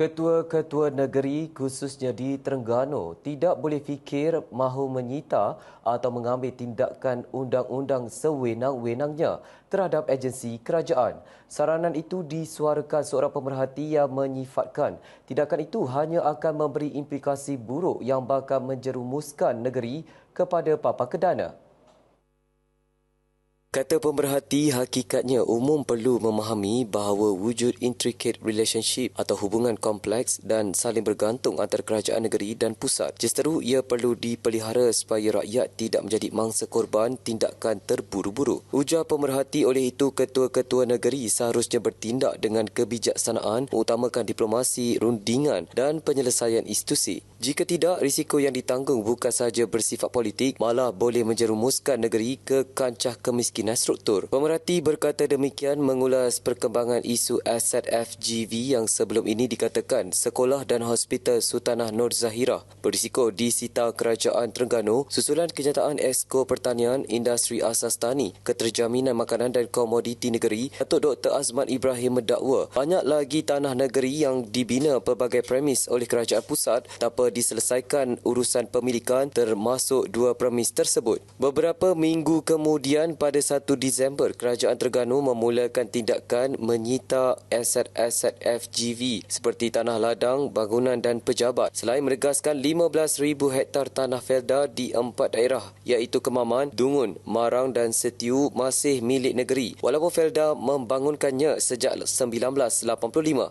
Ketua-ketua negeri khususnya di Terengganu tidak boleh fikir mahu menyita atau mengambil tindakan undang-undang sewenang-wenangnya terhadap agensi kerajaan. Saranan itu disuarakan seorang pemerhati yang menyifatkan tindakan itu hanya akan memberi implikasi buruk yang bakal menjerumuskan negeri kepada papa kedana. Kata pemerhati, hakikatnya umum perlu memahami bahawa wujud intricate relationship atau hubungan kompleks dan saling bergantung antara kerajaan negeri dan pusat. Justeru, ia perlu dipelihara supaya rakyat tidak menjadi mangsa korban tindakan terburu-buru. Ujar pemerhati oleh itu, ketua-ketua negeri seharusnya bertindak dengan kebijaksanaan, mengutamakan diplomasi, rundingan dan penyelesaian institusi. Jika tidak, risiko yang ditanggung bukan sahaja bersifat politik, malah boleh menjerumuskan negeri ke kancah kemiskinan keyakinan struktur. Pemerhati berkata demikian mengulas perkembangan isu aset FGV yang sebelum ini dikatakan sekolah dan hospital Sultanah Nur Zahira berisiko disita kerajaan Terengganu susulan kenyataan Esko Pertanian, Industri Asas Tani, Keterjaminan Makanan dan Komoditi Negeri, Datuk Dr. Azman Ibrahim mendakwa banyak lagi tanah negeri yang dibina pelbagai premis oleh kerajaan pusat tanpa diselesaikan urusan pemilikan termasuk dua premis tersebut. Beberapa minggu kemudian pada 1 Disember, Kerajaan Terengganu memulakan tindakan menyita aset-aset FGV seperti tanah ladang, bangunan dan pejabat selain menegaskan 15,000 hektar tanah felda di empat daerah iaitu Kemaman, Dungun, Marang dan Setiu masih milik negeri walaupun felda membangunkannya sejak 1985.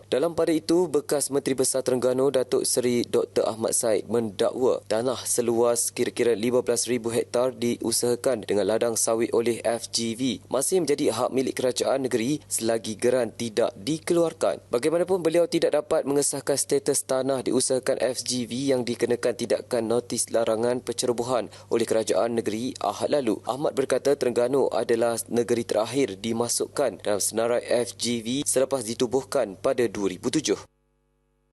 Dalam pada itu, bekas Menteri Besar Terengganu Datuk Seri Dr. Ahmad Said mendakwa tanah seluas kira-kira 15,000 hektar diusahakan dengan ladang sawit oleh FGV FGV masih menjadi hak milik kerajaan negeri selagi geran tidak dikeluarkan. Bagaimanapun beliau tidak dapat mengesahkan status tanah diusahakan FGV yang dikenakan tidakkan notis larangan pencerobohan oleh kerajaan negeri Ahad lalu. Ahmad berkata Terengganu adalah negeri terakhir dimasukkan dalam senarai FGV selepas ditubuhkan pada 2007.